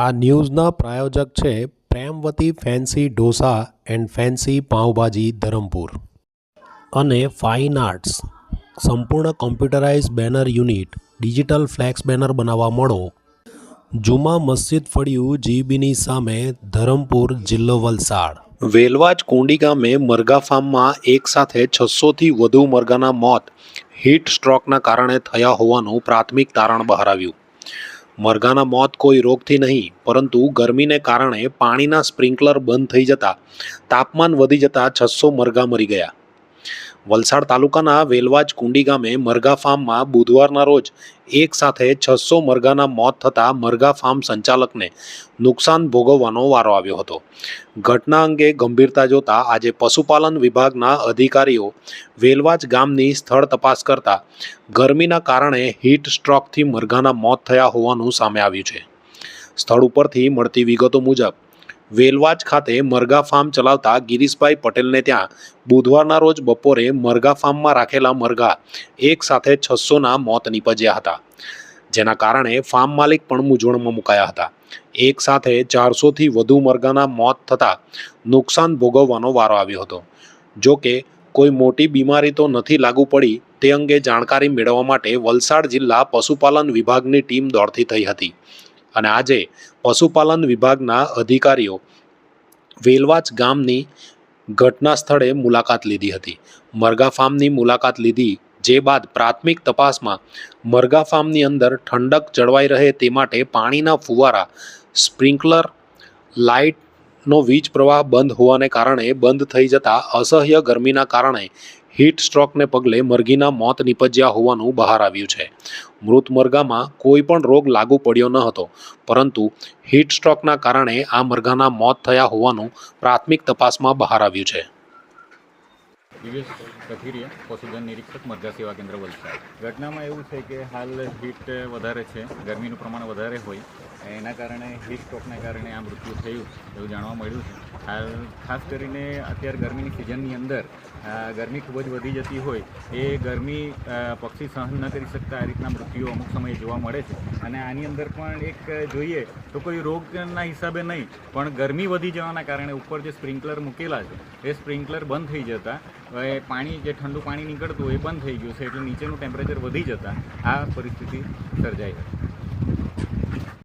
આ ન્યૂઝના પ્રાયોજક છે Premvati fancy dosa and fancy pav bhaji Dharampur. અને ફાઇન આર્ટ્સ. સંપૂર્ણ computerize banner unit, digital flex banner બનાવવા મળો. જુમા મસ્જિદ ફળિયું જીબીની સામે ધરમપુર જિલ્લો વલસાડ. વેલવાજ કોંડી ગામે મરઘા ફાર્મમાં એક સાથે છસોથી વધુ મરઘાના મોત હીટ સ્ટ્રોકના કારણે થયા હોવાનું પ્રાથમિક તારણ બહાર આવ્યું મરઘાના મોત કોઈ રોગથી નહીં, પરંતુ ગરમીને કારણે પાણીના સ્પ્રિંકલર બંધ થઈ જતા, તાપમાન વધી જતા છસો મરઘા મરી ગયા. વલસાડ તાલુકાના વેલવાજ કુંડી ગામે મરઘા ફાર્મમાં બુધવારના રોજ એક સાથે છસો મરઘાના મોત થતાં મરઘા ફાર્મ સંચાલકને નુકસાન ભોગવવાનો વારો આવ્યો હતો. ઘટના અંગે ગંભીરતા જોતા આજે પશુપાલન વિભાગના અધિકારીઓ વેલવાજ ગામની સ્થળ તપાસ કરતા ગરમીના કારણે હીટ સ્ટ્રોકથી મરઘાના મોત થયા હોવાનું સામે આવ્યું છે. સ્થળ ઉપરથી મળતી વિગતો મુજબ વેલવાજ ખાતે મરઘા ફાર્મ ચલાવતા ગિરીશભાઈ પટેલને ત્યાં બુધવારના રોજ બપોરે મરઘા ફાર્મમાં રાખેલા મરઘા એક સાથે છસોના મોત નીપજ્યા હતા, જેના કારણે ફાર્મ માલિક પણ મૂંઝવણમાં મુકાયા હતા. એક સાથે ચારસોથી વધુ મરઘાના મોત થતાં નુકસાન ભોગવવાનો વારો આવ્યો હતો. જો કે, કોઈ મોટી બીમારી તો નથી લાગુ પડી, તે અંગે જાણકારી મેળવવા માટે વલસાડ જિલ્લા પશુપાલન વિભાગની ટીમ દોડતી થઈ હતી. અને આજે પશુપાલન વિભાગના અધિકારીઓ વેલવાચ ગામની ઘટના સ્થળે મુલાકાત લીધી હતી. મરઘા ફાર્મની મુલાકાત લીધી, જે બાદ પ્રાથમિક તપાસમાં મરઘા ફાર્મની અંદર ઠંડક જળવાઈ રહે તે માટે પાણીના ફુવારા, સ્પ્રિંકલર, લાઇટનો વીજ પ્રવાહ બંધ હોવાને કારણે બંધ થઈ જતા અસહ્ય ગરમીના કારણે હીટ સ્ટ્રોકને પગલે મરઘીના મોત નીપજ્યા હોવાનું બહાર આવ્યું છે. મૃત મરઘામાં કોઈ પણ રોગ લાગુ પડ્યો ન હતો, પરંતુ હીટ સ્ટ્રોકના કારણે આ મરઘાના મોત થયા હોવાનું પ્રાથમિક તપાસમાં બહાર આવ્યું છે. કથિરિયા પશુધન નિરીક્ષક, મરઘા સેવા કેન્દ્ર વલસાડ. ઘટનામાં એવું છે કે હાલ હીટ વધારે છે, ગરમીનું પ્રમાણ વધારે હોય એના કારણે હીટ સ્ટ્રોકના કારણે આ મૃત્યુ થયું એવું જાણવા મળ્યું છે. હાલ, ખાસ કરીને અત્યારે ગરમીની સિઝનની અંદર ગરમી ખૂબ જ વધી જતી હોય, એ ગરમી પક્ષી સહન ન કરી શકતા આ રીતના મૃત્યુઓ અમુક સમયે જોવા મળે છે. અને આની અંદર પણ એક જોઈએ તો કોઈ રોગના હિસાબે નહીં, પણ ગરમી વધી જવાના કારણે ઉપર જે સ્પ્રિંકલર મૂકેલા છે, એ સ્પ્રિંકલર બંધ થઈ જતા એ પાણી જે ઠંડુ પાણી નીકળતું એ બંધ થઈ ગયું છે, એટલે નીચેનું ટેમ્પરેચર વધી જતાં આ પરિસ્થિતિ સર્જાઈ હતી